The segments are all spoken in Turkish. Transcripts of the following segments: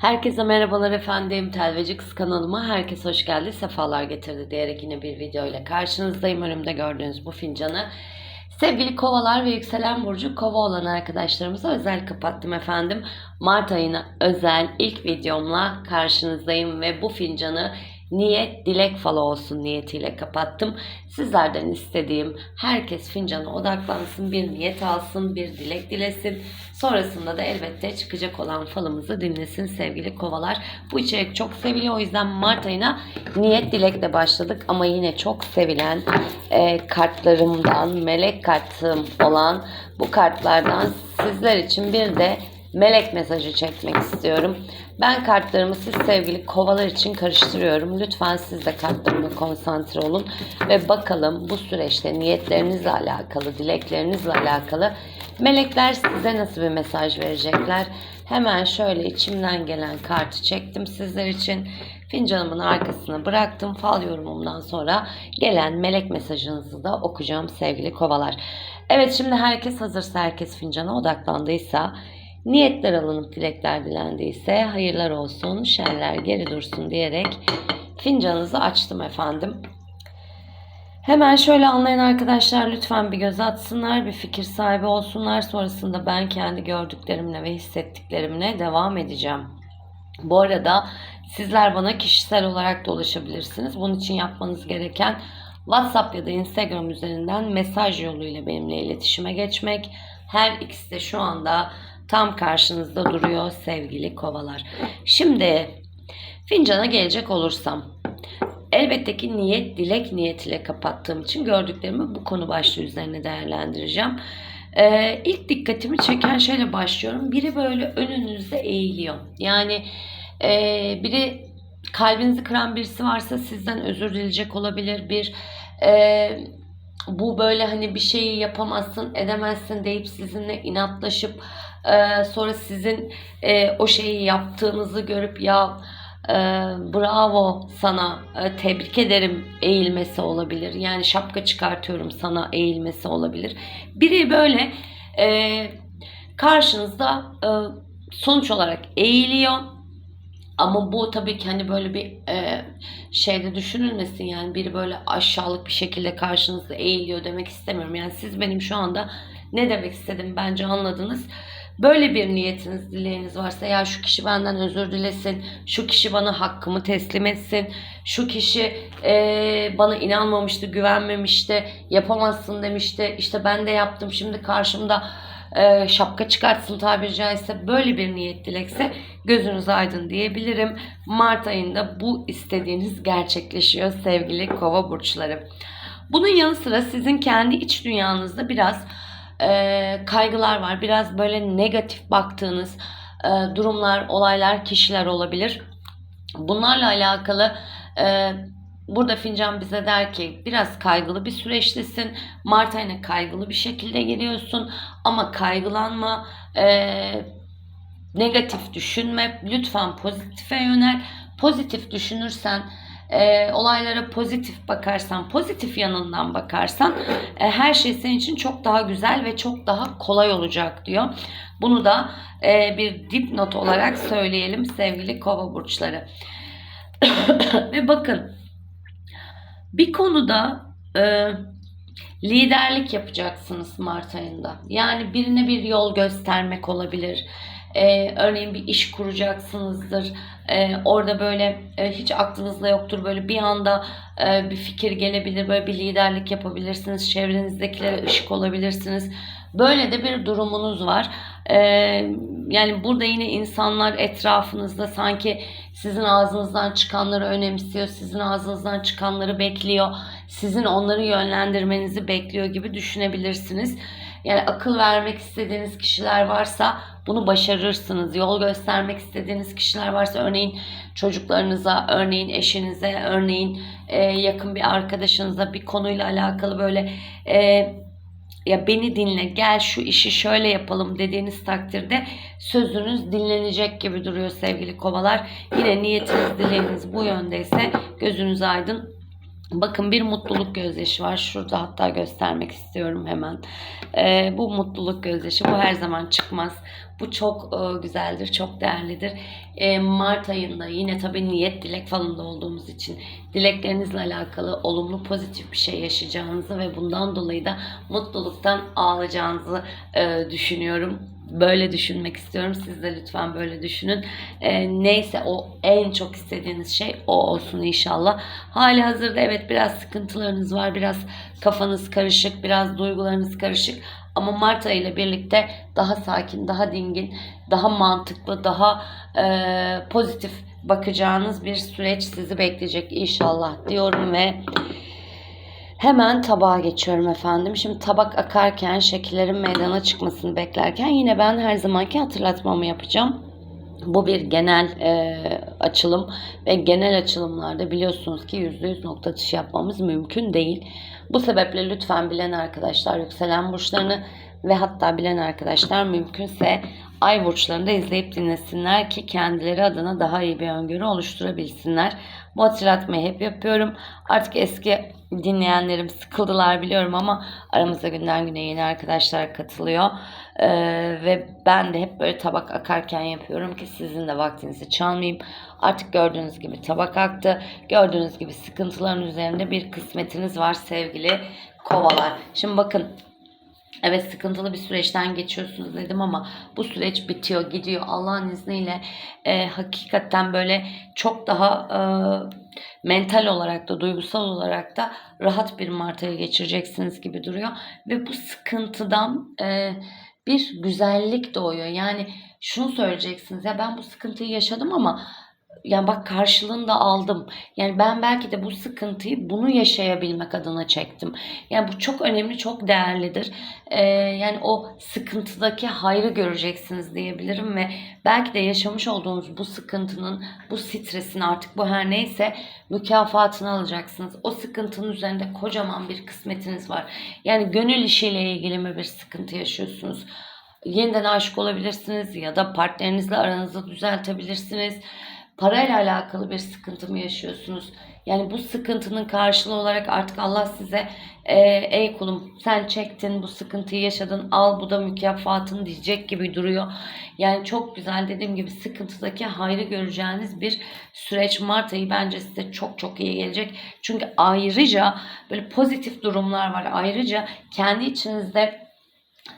Herkese merhabalar efendim. Telveci Kız kanalıma herkes hoş geldi. Sefalar getirdi diyerek yine bir video ile karşınızdayım. Önümde gördüğünüz bu fincanı. Sevgili kovalar ve yükselen burcu kova olan arkadaşlarımıza özel kapattım efendim. Mart ayına özel ilk videomla karşınızdayım ve bu fincanı niyet dilek falı olsun niyetiyle kapattım. Sizlerden istediğim herkes fincana odaklansın, bir niyet alsın, bir dilek dilesin. Sonrasında da elbette çıkacak olan falımızı dinlesin sevgili kovalar. Bu içerik çok seviliyor o yüzden Mart ayına niyet dilekle başladık ama yine çok sevilen e, kartlarımdan, melek kartım olan bu kartlardan sizler için bir de melek mesajı çekmek istiyorum. Ben kartlarımı siz sevgili kovalar için karıştırıyorum. Lütfen siz de kartlarıma konsantre olun ve bakalım bu süreçte niyetlerinizle alakalı, dileklerinizle alakalı melekler size nasıl bir mesaj verecekler? Hemen şöyle içimden gelen kartı çektim sizler için. Fincanımın arkasına bıraktım. Fal yorumumdan sonra gelen melek mesajınızı da okuyacağım sevgili kovalar. Evet şimdi herkes hazırsa, herkes fincana odaklandıysa Niyetler alınıp dilekler dilendiyse hayırlar olsun, şerler geri dursun diyerek fincanınızı açtım efendim. Hemen şöyle anlayan arkadaşlar lütfen bir göz atsınlar, bir fikir sahibi olsunlar. Sonrasında ben kendi gördüklerimle ve hissettiklerimle devam edeceğim. Bu arada sizler bana kişisel olarak da ulaşabilirsiniz. Bunun için yapmanız gereken WhatsApp ya da Instagram üzerinden mesaj yoluyla benimle iletişime geçmek. Her ikisi de şu anda tam karşınızda duruyor sevgili kovalar. Şimdi fincana gelecek olursam elbette ki niyet dilek niyetiyle kapattığım için gördüklerimi bu konu başlığı üzerine değerlendireceğim. Ee, ilk dikkatimi çeken şeyle başlıyorum. Biri böyle önünüzde eğiliyor. Yani e, biri kalbinizi kıran birisi varsa sizden özür dileyecek olabilir. Bir e, bu böyle hani bir şeyi yapamazsın edemezsin deyip sizinle inatlaşıp ee, sonra sizin e, o şeyi yaptığınızı görüp ya e, bravo sana e, tebrik ederim eğilmesi olabilir. Yani şapka çıkartıyorum sana eğilmesi olabilir. Biri böyle e, karşınızda e, sonuç olarak eğiliyor. Ama bu tabii ki hani böyle bir e, şeyde düşünülmesin yani biri böyle aşağılık bir şekilde karşınızda eğiliyor demek istemiyorum. Yani siz benim şu anda ne demek istedim bence anladınız. Böyle bir niyetiniz, dileğiniz varsa ya şu kişi benden özür dilesin, şu kişi bana hakkımı teslim etsin, şu kişi e, bana inanmamıştı, güvenmemişti, yapamazsın demişti, işte ben de yaptım şimdi karşımda e, şapka çıkartsın tabiri caizse böyle bir niyet dilekse gözünüz aydın diyebilirim. Mart ayında bu istediğiniz gerçekleşiyor sevgili kova burçları. Bunun yanı sıra sizin kendi iç dünyanızda biraz e, kaygılar var. Biraz böyle negatif baktığınız e, durumlar, olaylar, kişiler olabilir. Bunlarla alakalı e, burada fincan bize der ki biraz kaygılı bir süreçtesin. Mart ayına kaygılı bir şekilde geliyorsun ama kaygılanma, e, negatif düşünme. Lütfen pozitife yönel. Pozitif düşünürsen e, olaylara pozitif bakarsan, pozitif yanından bakarsan e, her şey senin için çok daha güzel ve çok daha kolay olacak diyor. Bunu da e, bir dipnot olarak söyleyelim sevgili kova burçları. ve bakın bir konuda e, liderlik yapacaksınız Mart ayında. Yani birine bir yol göstermek olabilir ee, örneğin bir iş kuracaksınızdır. Ee, orada böyle e, hiç aklınızda yoktur. Böyle bir anda e, bir fikir gelebilir. Böyle bir liderlik yapabilirsiniz. Çevrenizdekilere ışık olabilirsiniz. Böyle de bir durumunuz var. Ee, yani burada yine insanlar etrafınızda sanki sizin ağzınızdan çıkanları önemsiyor. Sizin ağzınızdan çıkanları bekliyor. Sizin onları yönlendirmenizi bekliyor gibi düşünebilirsiniz. Yani akıl vermek istediğiniz kişiler varsa bunu başarırsınız. Yol göstermek istediğiniz kişiler varsa örneğin çocuklarınıza, örneğin eşinize, örneğin e, yakın bir arkadaşınıza bir konuyla alakalı böyle e, ya beni dinle gel şu işi şöyle yapalım dediğiniz takdirde sözünüz dinlenecek gibi duruyor sevgili kovalar. Yine niyetiniz dileğiniz bu yöndeyse gözünüz aydın Bakın bir mutluluk gözyaşı var. Şurada hatta göstermek istiyorum hemen. Ee, bu mutluluk gözyaşı bu her zaman çıkmaz. Bu çok e, güzeldir, çok değerlidir. Ee, Mart ayında yine tabii niyet dilek falında olduğumuz için dileklerinizle alakalı olumlu pozitif bir şey yaşayacağınızı ve bundan dolayı da mutluluktan ağlayacağınızı e, düşünüyorum. Böyle düşünmek istiyorum. Siz de lütfen böyle düşünün. Ee, neyse o en çok istediğiniz şey o olsun inşallah. Hali hazırda evet biraz sıkıntılarınız var. Biraz kafanız karışık. Biraz duygularınız karışık. Ama Mart ayı ile birlikte daha sakin, daha dingin, daha mantıklı, daha e, pozitif bakacağınız bir süreç sizi bekleyecek inşallah diyorum ve Hemen tabağa geçiyorum efendim. Şimdi tabak akarken, şekillerin meydana çıkmasını beklerken yine ben her zamanki hatırlatmamı yapacağım. Bu bir genel e, açılım ve genel açılımlarda biliyorsunuz ki %100 nokta atışı yapmamız mümkün değil. Bu sebeple lütfen bilen arkadaşlar yükselen burçlarını ve hatta bilen arkadaşlar mümkünse ay burçlarını da izleyip dinlesinler ki kendileri adına daha iyi bir öngörü oluşturabilsinler. Bu hatırlatmayı hep yapıyorum. Artık eski dinleyenlerim sıkıldılar biliyorum ama aramızda günden güne yeni arkadaşlar katılıyor. Ee, ve ben de hep böyle tabak akarken yapıyorum ki sizin de vaktinizi çalmayayım. Artık gördüğünüz gibi tabak aktı. Gördüğünüz gibi sıkıntıların üzerinde bir kısmetiniz var sevgili kovalar. Şimdi bakın Evet sıkıntılı bir süreçten geçiyorsunuz dedim ama bu süreç bitiyor, gidiyor. Allah'ın izniyle e, hakikaten böyle çok daha e, mental olarak da duygusal olarak da rahat bir Mart ayı geçireceksiniz gibi duruyor. Ve bu sıkıntıdan e, bir güzellik doğuyor. Yani şunu söyleyeceksiniz ya ben bu sıkıntıyı yaşadım ama yani bak karşılığını da aldım. Yani ben belki de bu sıkıntıyı bunu yaşayabilmek adına çektim. Yani bu çok önemli, çok değerlidir. Ee, yani o sıkıntıdaki hayrı göreceksiniz diyebilirim ve belki de yaşamış olduğunuz bu sıkıntının, bu stresin artık bu her neyse mükafatını alacaksınız. O sıkıntının üzerinde kocaman bir kısmetiniz var. Yani gönül işiyle ilgili mi bir sıkıntı yaşıyorsunuz? Yeniden aşık olabilirsiniz ya da partnerinizle aranızı düzeltebilirsiniz parayla alakalı bir sıkıntı mı yaşıyorsunuz? Yani bu sıkıntının karşılığı olarak artık Allah size e, ey kulum sen çektin bu sıkıntıyı yaşadın al bu da mükafatın diyecek gibi duruyor. Yani çok güzel dediğim gibi sıkıntıdaki hayrı göreceğiniz bir süreç Mart ayı bence size çok çok iyi gelecek. Çünkü ayrıca böyle pozitif durumlar var. Ayrıca kendi içinizde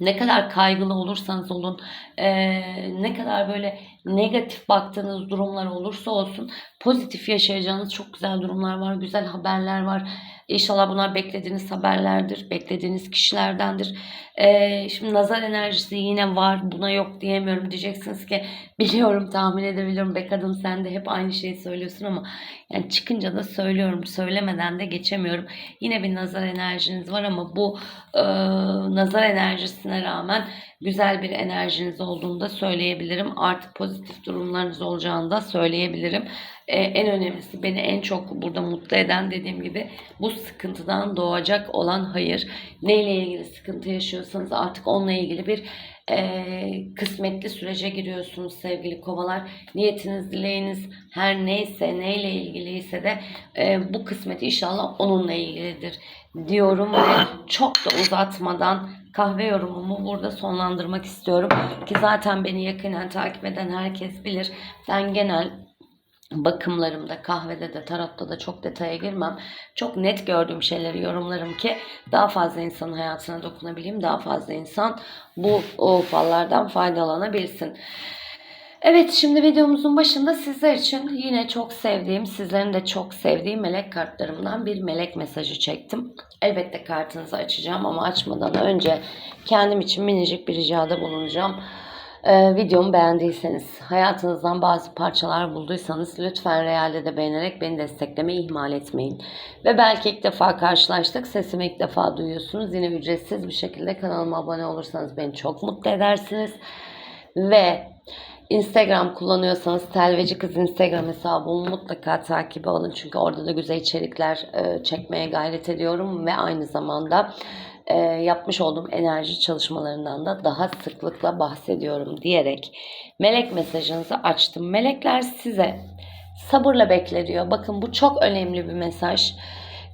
ne kadar kaygılı olursanız olun, e, ne kadar böyle negatif baktığınız durumlar olursa olsun pozitif yaşayacağınız çok güzel durumlar var, güzel haberler var. İnşallah bunlar beklediğiniz haberlerdir, beklediğiniz kişilerdendir. Ee, şimdi nazar enerjisi yine var, buna yok diyemiyorum. Diyeceksiniz ki biliyorum, tahmin edebiliyorum. Be kadın sen de hep aynı şeyi söylüyorsun ama yani çıkınca da söylüyorum, söylemeden de geçemiyorum. Yine bir nazar enerjiniz var ama bu e, nazar enerjisine rağmen güzel bir enerjiniz olduğunu da söyleyebilirim. Artık pozitif durumlarınız olacağını da söyleyebilirim. Ee, en önemlisi beni en çok burada mutlu eden dediğim gibi bu sıkıntıdan doğacak olan hayır. Neyle ilgili sıkıntı yaşıyorsanız artık onunla ilgili bir e, kısmetli sürece giriyorsunuz sevgili kovalar. Niyetiniz, dileğiniz her neyse, neyle ilgiliyse de e, bu kısmet inşallah onunla ilgilidir diyorum ve çok da uzatmadan kahve yorumumu burada sonlandırmak istiyorum. Ki zaten beni yakinen takip eden herkes bilir. Ben genel bakımlarımda, kahvede de, tarotta da çok detaya girmem. Çok net gördüğüm şeyleri yorumlarım ki daha fazla insanın hayatına dokunabileyim. Daha fazla insan bu o fallardan faydalanabilsin. Evet şimdi videomuzun başında sizler için yine çok sevdiğim, sizlerin de çok sevdiği melek kartlarımdan bir melek mesajı çektim. Elbette kartınızı açacağım ama açmadan önce kendim için minicik bir ricada bulunacağım. Ee, videomu beğendiyseniz, hayatınızdan bazı parçalar bulduysanız lütfen realde de beğenerek beni desteklemeyi ihmal etmeyin. Ve belki ilk defa karşılaştık, sesimi ilk defa duyuyorsunuz. Yine ücretsiz bir şekilde kanalıma abone olursanız beni çok mutlu edersiniz. Ve Instagram kullanıyorsanız Telveci Kız Instagram hesabımı mutlaka takibe alın. Çünkü orada da güzel içerikler e, çekmeye gayret ediyorum. Ve aynı zamanda e, yapmış olduğum enerji çalışmalarından da daha sıklıkla bahsediyorum diyerek melek mesajınızı açtım. Melekler size sabırla bekle diyor. Bakın bu çok önemli bir mesaj.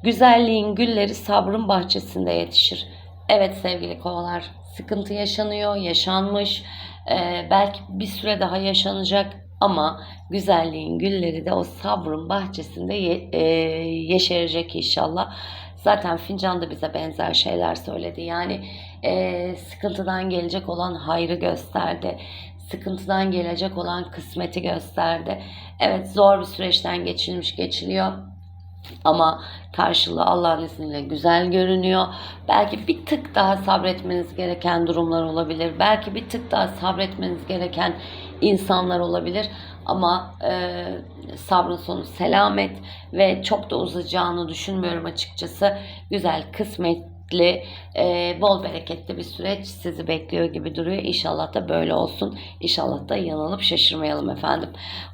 Güzelliğin gülleri sabrın bahçesinde yetişir. Evet sevgili kovalar, sıkıntı yaşanıyor, yaşanmış. Ee, belki bir süre daha yaşanacak ama güzelliğin gülleri de o sabrın bahçesinde ye- e, yeşerecek inşallah. Zaten fincan da bize benzer şeyler söyledi. Yani e, sıkıntıdan gelecek olan hayrı gösterdi. Sıkıntıdan gelecek olan kısmeti gösterdi. Evet zor bir süreçten geçilmiş geçiliyor. Ama karşılığı Allah'ın izniyle güzel görünüyor. Belki bir tık daha sabretmeniz gereken durumlar olabilir. Belki bir tık daha sabretmeniz gereken insanlar olabilir. Ama e, sabrın sonu selamet ve çok da uzayacağını düşünmüyorum açıkçası. Güzel, kısmetli, e, bol bereketli bir süreç sizi bekliyor gibi duruyor. İnşallah da böyle olsun. İnşallah da yanılıp şaşırmayalım efendim.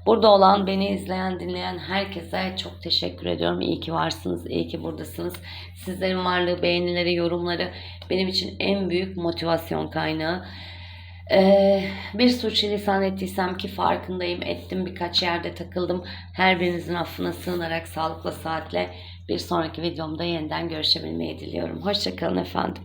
Burada olan, beni izleyen, dinleyen herkese çok teşekkür ediyorum. İyi ki varsınız, iyi ki buradasınız. Sizlerin varlığı, beğenileri, yorumları benim için en büyük motivasyon kaynağı. Ee, bir suçlulisan ettiysem ki farkındayım. Ettim birkaç yerde takıldım. Her birinizin affına sığınarak sağlıkla saatle bir sonraki videomda yeniden görüşebilmeyi diliyorum. Hoşçakalın efendim.